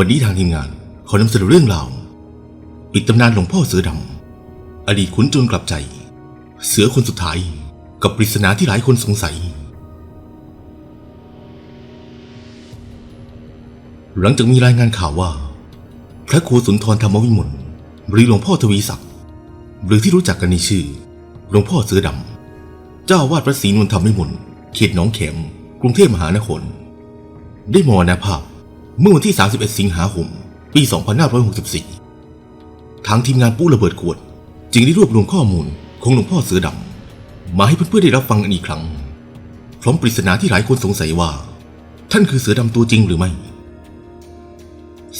วันนี้ทางทีมงานขอนำเสนอเรื่องราวปิดตำนานหลวงพ่อเสือดำอดีตขุนโจรกลับใจ เสือคนสุดท้ายกับปริศนาที่หลายคนสงสัย หลังจากมีรายงานข่าวว่า พระครูสุนทรธรรมวิมลหรือหลวงพ่อทวีศักดิ์หรือที่รู้จักกันในชื่อ หลวงพ่อเสือดำเจ้าวาดวัดศรีนวลธรรมวิมลเขตหนองแขมกรุงเทพมหานคร ได้มรณภาพ เมื่อวันที่ 31 สิงหาคม ปี 2564 ทางทีมงานปู้ระเบิดขวด จึงได้รวบรวมข้อมูลของหลวงพ่อเสือดำมาให้เพื่อนๆได้รับฟังกันอีกครั้ง พร้อมปริศนาที่หลายคนสงสัยว่า ท่านคือเสือดำตัวจริงหรือไม่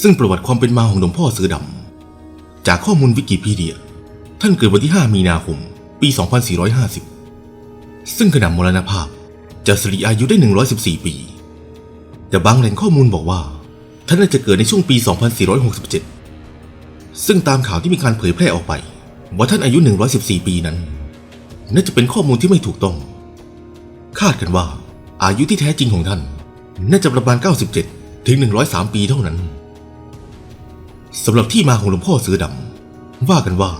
ซึ่งประวัติความเป็นมาของหลวงพ่อเสือดำจากข้อมูลวิกิพีเดีย ท่านเกิดวันที่ 5 มีนาคม ปี 2450 ซึ่งขณะมรณภาพจะสิริอายุได้ 114 ปี แต่บางแหล่งข้อมูลบอกว่า ท่านน่าจะเกิดในช่วงปี 2467 ซึ่งตามข่าวที่มีการเผยแพร่ออกไป ว่าท่านอายุ 114 ปีนั้น น่าจะเป็นข้อมูลที่ไม่ถูกต้อง คาดกันว่าอายุที่แท้จริงของท่าน น่าจะประมาณ 97 ถึง 103 ปีเท่านั้นสำหรับที่มาของหลวงพ่อเสือดำว่ากันว่า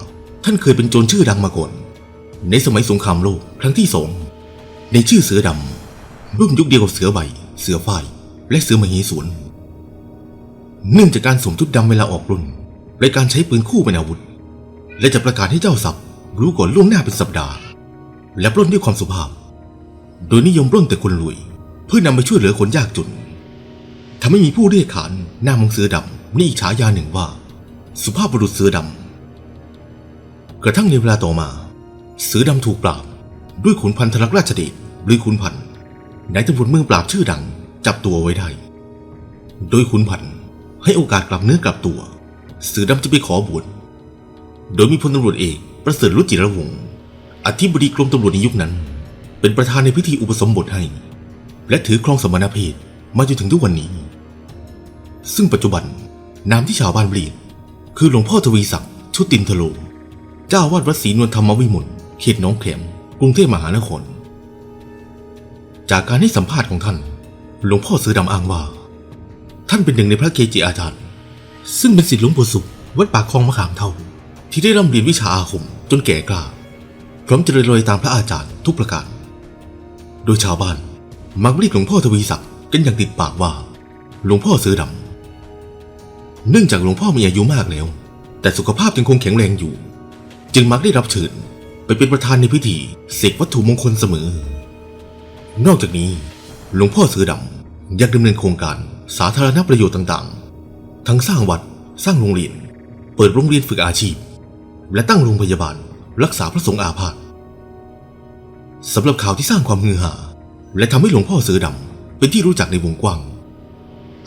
ท่านเคยเป็นโจรชื่อดังมาก่อน ในสมัยสงครามโลกครั้งที่สองในชื่อเสือดำรุ่นยุคเดียวกับเสือใบ เสือฝ้าย และเสือมเหสวน เนื่องจากการสวมชุดดำเวลาออกรุ่น และการใช้ปืนคู่เป็นอาวุธ และจะประกาศให้เจ้าศัพท์รู้ก่อนล่วงหน้าเป็นสัปดาห์ และปล้นด้วยความสุภาพ โดยนิยมปล้นแต่คนรวย เพื่อนำไปช่วยเหลือคนยากจนทำให้มีผู้เรียกขานหน้ามองเสือดำนี่ฉายาหนึ่งว่า สุภาพบุรุษเสือดำกระทั่งในเวลาต่อมา เสือดำถูกปราบ ด้วยขุนพันธลักษราชเดชหรือขุนพันธ์นายตำรวจเมืองปราบชื่อดัง จับตัวไว้ได้ โดยขุนพันธ์ ให้โอกาสกลับเนื้อกลับตัว เสือดำจะไปขอบวชโดยมีพลตำรวจเอกประเสริฐรุจิระวงศ์อธิบดีกรมตำรวจในยุคนั้น เป็นประธานในพิธีอุปสมบทให้ และถือครองสมณเพศมาจนถึงทุกวันนี้ ซึ่งปัจจุบันนามที่ชาวบ้านเรียกคือหลวงพ่อทวีศักดิ์ชุตินทโลเจ้าอาวาดวัดศรีนวลธรรมวิมลเขตหนองแขมกรุงเทพมหานคร จากการให้สัมภาษณ์ของท่าน หลวงพ่อเสือดำอ้างว่า ท่านเป็นหนึ่งในพระเกจิอาจารย์ ซึ่งเป็นศิษย์หลวงปู่สุขวัดปากคลองมะขามเท่าที่ได้ร่ำเรียนวิชาอาคมจนแก่กล้า พร้อมเจริญรอยตามพระอาจารย์ทุกประการ โดยชาวบ้านมักเรียกหลวงพ่อทวีศักดิ์กันอย่างติดปากว่า หลวงพ่อเสือดำเนื่องจากหลวงพ่อมีอายุมากแล้ว แต่สุขภาพยังคงแข็งแรงอยู่ จึงมักได้รับเชิญไปเป็นประธานในพิธีเสกวัตถุมงคลเสมอ นอกจากนี้ หลวงพ่อเสือดำยังดำเนินโครงการ สาธารณประโยชน์ต่างๆ ทั้งสร้างวัด สร้างโรงเรียน เปิดโรงเรียนฝึกอาชีพ และตั้งโรงพยาบาล รักษาพระสงฆ์อาพาธสำหรับข่าวที่สร้างความฮือฮาและทำให้หลวงพ่อเสือดำเป็นที่รู้จักในวงกว้าง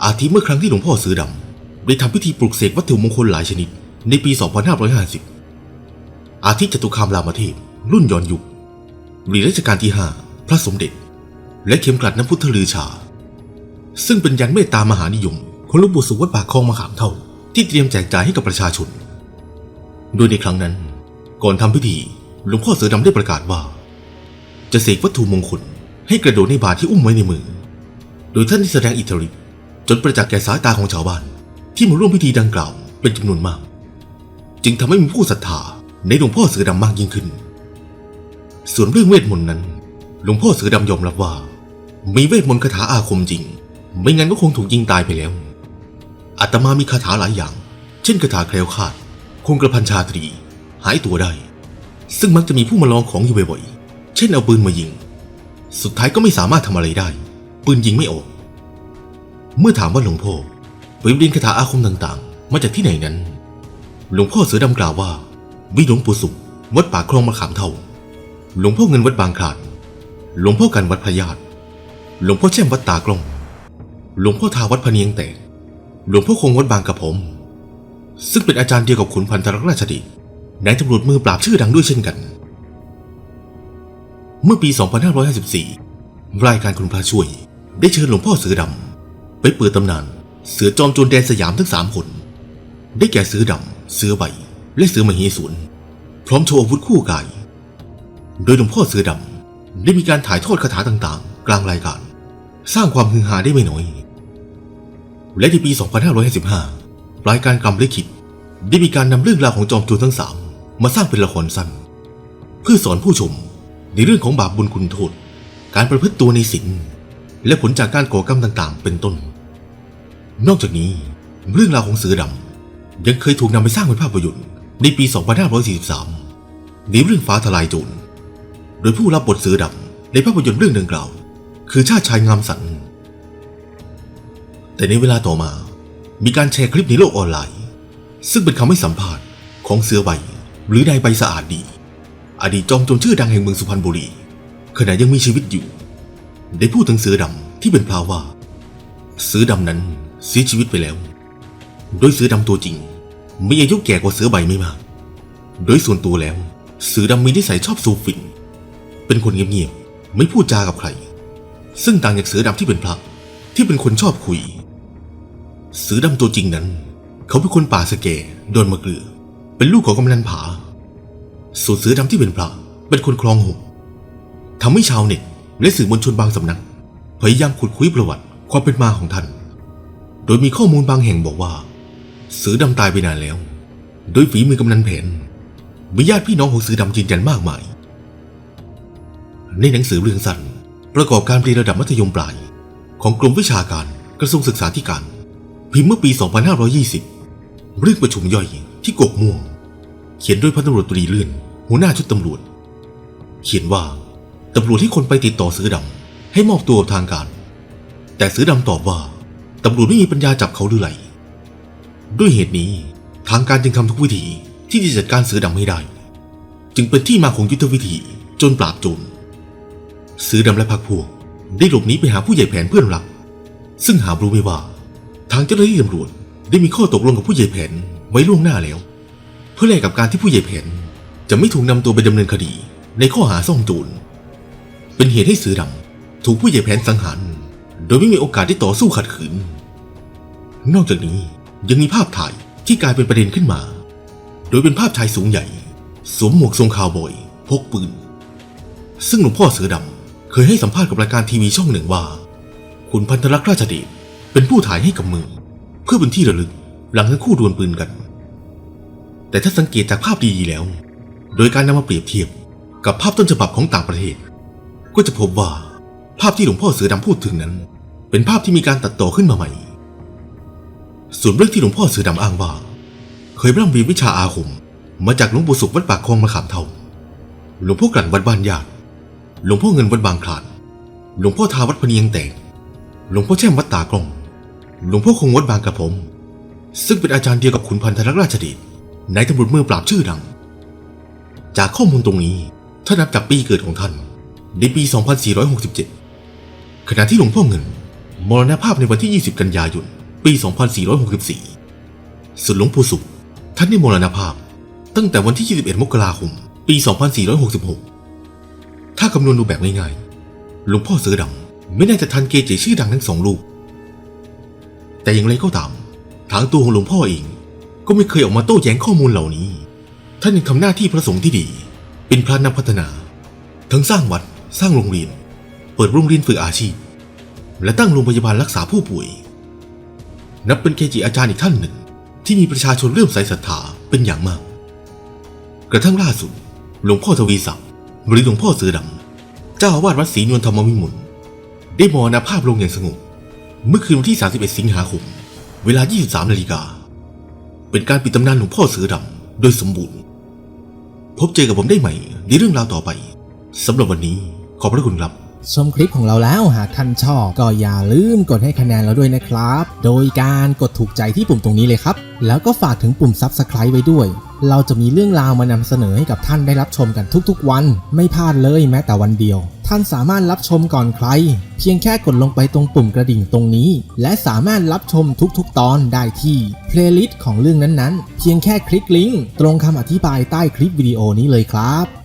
อาทิเมื่อครั้งที่หลวงพ่อเสือดำได้ทำพิธีปลุกเสกวัตถุมงคลหลายชนิด ในปี 2550 อาทิจตุคามรามเทพรุ่นย้อนยุคหรือรัชกาลที่ 5 พระสมเด็จ และเข็มกลัดน้ำพุทธลือชา ซึ่งเป็นยันเมตตามหานิยมของหลวงปู่สุวัดปากคลองมะขามเท่าที่เตรียมแจกจ่ายให้กับประชาชน โดยในครั้งนั้น ก่อนทำพิธีหลวงพ่อเสือดำได้ประกาศว่า จะเสกวัตถุมงคลให้กระโดดในบาตรที่อุ้มไว้ในมือ โดยท่านได้แสดงอิทธิฤทธิ์จนประจักษ์แก่สายตาของชาวบ้าน ที่มาร่วมพิธีดังกล่าวเป็นจำนวนมาก จึงทำให้มีผู้ศรัทธาในหลวงพ่อเสือดำมากยิ่งขึ้น ส่วนเรื่องเวทมนต์นั้น หลวงพ่อเสือดำยอมรับว่า มีเวทมนต์คาถาอาคมจริง ไม่งั้นก็คงถูกยิงตายไปแล้ว อาตมามีคาถาหลายอย่าง เช่นคาถาแคล้วคาด คงกระพันชาตรี หายตัวได้ ซึ่งมักจะมีผู้มาลองของอยู่บ่อยๆ เช่นเอาปืนมายิง สุดท้ายก็ไม่สามารถทำอะไรได้ ปืนยิงไม่ออก เมื่อถามว่าหลวงพ่อไปเรียนคาถาอาคมต่างๆ มาจากที่ไหนนั้น หลวงพ่อเสือดำกล่าวว่า วิหลวงปู่สุข วัดป่าคลองมะขามเท่า หลวงพ่อเงินวัดบางคลานหลวงพ่อกันวัดพระญาตหลวงพ่อแช่มวัดตากล้อง หลวงพ่อทาวัดพเนียงแตกหลวงพ่อคงวัดบางกระผม ซึ่งเป็นอาจารย์เดียวกับขุนพันธรักราชดชนายตำรวจมือปราบชื่อดังด้วยเช่นกัน เมื่อปี 2554 รายการคุณพระช่วย ได้เชิญหลวงพ่อเสือดำไปเปิดตำนาน เสือจอมโจรแดนสยามทั้งสามคน ได้แก่เสือดำเสือใบ และเสือมเหสวนพร้อมโชว์อาวุธคู่กาย โดยหลวงพ่อเสือดำได้มีการถ่ายทอดคาถาต่างๆ กลางรายการ สร้างความฮือฮาได้ไม่น้อย และในปี 2555รายการกรรมลิขิตได้มีการนำเรื่องราวของจอมโจรทั้งสามมาสร้างเป็นละครสั้น เพื่อสอนผู้ชมในเรื่องของบาปบุญคุณโทษ การประพฤติตัวในศีลและผลจากการก่อกรรมต่างๆ เป็นต้น นอกจากนี้เรื่องราวของเสือดำยังเคยถูกนำไปสร้างเป็นภาพยนตร์ในปี 2543 ในเรื่องฟ้าทลายโจร โดยผู้รับบทเสือดำในภาพยนตร์เรื่องดังกล่าว คือชาติชายงามสัน แต่ในเวลาต่อมา มีการแชร์คลิปในโลกออนไลน์ ซึ่งเป็นคำให้สัมภาษณ์ของเสือใบหรือนายใบสะอาดดี อดีตจอมโจรชื่อดังแห่งเมืองสุพรรณบุรีขณะยังมีชีวิตอยู่ ได้พูดถึงเสือดำที่เป็นพราวว่า เสือดำนั้นเสียชีวิตไปแล้ว โดยเสือดำตัวจริงมีอายุแก่กว่าเสือใบไม่มาก โดยส่วนตัวแล้ว เสือดำมีนิสัยชอบสูบฝิ่น เป็นคนเงียบๆไม่พูดจากับใคร ซึ่งต่างจากเสือดำที่เป็นพระที่เป็นคนชอบคุย เสือดำตัวจริงนั้น เขาเป็นคนป่าสเกโดนมะเกลือ เป็นลูกของกำนันผา ส่วนเสือดำที่เป็นพระเป็นคนคลองหกทำให้ชาวเน็ตและสื่อมวลชนบางสำนัก พยายามขุดคุยประวัติความเป็นมาของท่าน โดยมีข้อมูลบางแห่งบอกว่า เสือดำตายไปนานแล้ว โดยฝีมือกำนันแผนมีญาติพี่น้องของเสือดำยืนยันมากมาย ในหนังสือเรื่องสั้นประกอบการเรียนระดับมัธยมปลาย ของกรมวิชาการกระทรวงศึกษาธิการ พิมพ์เมื่อปี 2520 เรื่องประชุมย่อยที่กกม่วง เขียนโดยพันตำรวจตรีเลื่อน หัวหน้าชุดตำรวจ เขียนว่าตำรวจให้คนไปติดต่อเสือดำให้มอบตัวกับทางการ แต่เสือดำตอบว่าตำรวจไม่มีปัญญาจับเขาหรือไรด้วยเหตุนี้ทางการจึงทำทุกวิธีที่จะจัดการเสือดำให้ได้ จึงเป็นที่มาของยุทธวิธีจนปราบโจรเสือดำและพรรคพวกได้หลบหนีไปหาผู้ใหญ่แผนเพื่อนรัก ซึ่งหารู้ไม่ว่า ทางเจ้าหน้าที่ตำรวจได้มีข้อตกลงกับผู้ใหญ่แผนไว้ล่วงหน้าแล้ว เพื่อแลกกับการที่ผู้ใหญ่แผนจะไม่ถูกนำตัวไปดำเนินคดีในข้อหาซ่องโจรเป็นเหตุให้เสือดำถูกผู้ใหญ่แผนสังหารโดยไม่มีโอกาสได้ต่อสู้ขัดขืน นอกจากนี้ยังมีภาพถ่ายที่กลายเป็นประเด็นขึ้นมา โดยเป็นภาพชายสูงใหญ่ สวมหมวกทรงคาวบอยพกปืน ซึ่งหลวงพ่อเสือดำเคยให้สัมภาษณ์กับรายการทีวีช่องหนึ่งว่า คุณพันธรักษ์ราชเดช เป็นผู้ถ่ายให้กับมือ เพื่อเป็นที่ระลึกหลังทั้งคู่ดวลปืนกัน แต่ถ้าสังเกตจากภาพดีๆแล้ว โดยการนำมาเปรียบเทียบกับภาพต้นฉบับของต่างประเทศ ก็จะพบว่าภาพที่หลวงพ่อเสือดำพูดถึงนั้น เป็นภาพที่มีการตัดต่อขึ้นมาใหม่ ส่วนเรื่องที่หลวงพ่อเสือดำอ้างว่า เคยร่ำเรียนวิชาอาคม มาจากหลวงปู่สุขวัดปากคลองมะขามเทาหลวงพ่อกลั่นวัดบ้านญาติหลวงพ่อเงินวัดบางคลานหลวงพ่อทาวัดพเนียงแตกหลวงพ่อแช่มวัดตากลอง หลวงพ่อคงวัดบางกระผม ซึ่งเป็นอาจารย์เดียวกับขุนพันธรักษ์ราชเดชนายตำรวจมือปราบชื่อดัง จากข้อมูลตรงนี้ถ้านับจากปีเกิดของท่าน ในปี 2467 ขณะที่หลวงพ่อเงิน มรณภาพในวันที่ 20 กันยายน ปี 2464 ส่วนหลวงปู่สุข ท่านได้มรณภาพ ตั้งแต่วันที่ 21 มกราคม ปี 2466 ถ้าคำนวณดูแบบง่ายๆ หลวงพ่อเสือดำไม่น่าจะทันเกจิชื่อดังทั้งสองลูก แต่อย่างไรก็ตามทางตัวของหลวงพ่อเองก็ไม่เคยออกมาโต้แย้งข้อมูลเหล่านี้ ท่านยังทำหน้าที่พระสงฆ์ที่ดี เป็นพระนักพัฒนา ทั้งสร้างวัดสร้างโรงเรียน เปิดโรงเรียนฝึกอาชีพ และตั้งโรงพยาบาลรักษาผู้ป่วย นับเป็นเกจิอาจารย์อีกท่านหนึ่ง ที่มีประชาชนเริ่อมใส่ศรัทธาเป็นอย่างมาก กระทั่งล่าสุดหลวงพ่อทวีศักดิ์หรือหลวงพ่อเสือดำเจ้าอาวาสวัดศรีนวลธรรมวิมลได้มรณภาพลงอย่างสงบ เมื่อคืนวันที่ 31 สิงหาคม เวลา 23 นาฬิกา เป็นการปิดตำนานหลวงพ่อเสือดำโดยสมบูรณ์ พบเจอกับผมได้ใหม่ในเรื่องราวต่อไปสำหรับวันนี้ขอบพระคุณครับชมคลิปของเราแล้วหากท่านชอบก็อย่าลืมกดให้คะแนนเราด้วยนะครับ โดยการกดถูกใจที่ปุ่มตรงนี้เลยครับ แล้วก็ฝากถึงปุ่ม Subscribe ไว้ด้วย เราจะมีเรื่องราวมานำเสนอให้กับท่านได้รับชมกันทุกๆวัน ไม่พลาดเลยแม้แต่วันเดียว ท่านสามารถรับชมก่อนใคร เพียงแค่กดลงไปตรงปุ่มกระดิ่งตรงนี้ และสามารถรับชมทุกๆ ตอนได้ที่เพลย์ลิสต์ของเรื่องนั้นๆ เพียงแค่คลิกลิงก์ตรงคำอธิบายใต้คลิปวิดีโอนี้เลยครับ